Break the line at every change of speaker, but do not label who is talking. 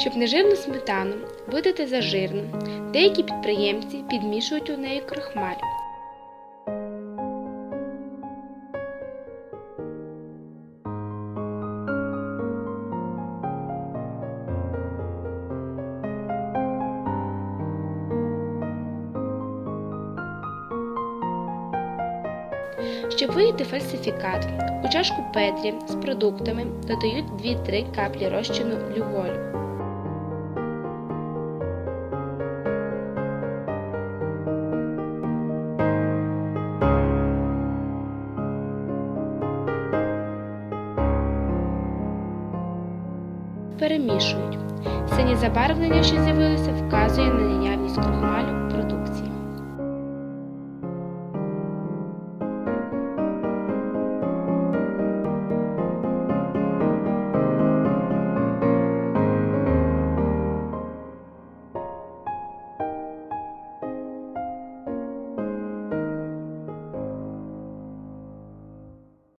Щоб нежирну сметану видати за жирну, деякі підприємці підмішують у неї крохмаль. Щоб виїти фальсифікат, у чашку Петрі з продуктами додають 2-3 каплі розчину люголю. Перемішують. Синє забарвлення, що з'явилося, вказує на наявність крохмалю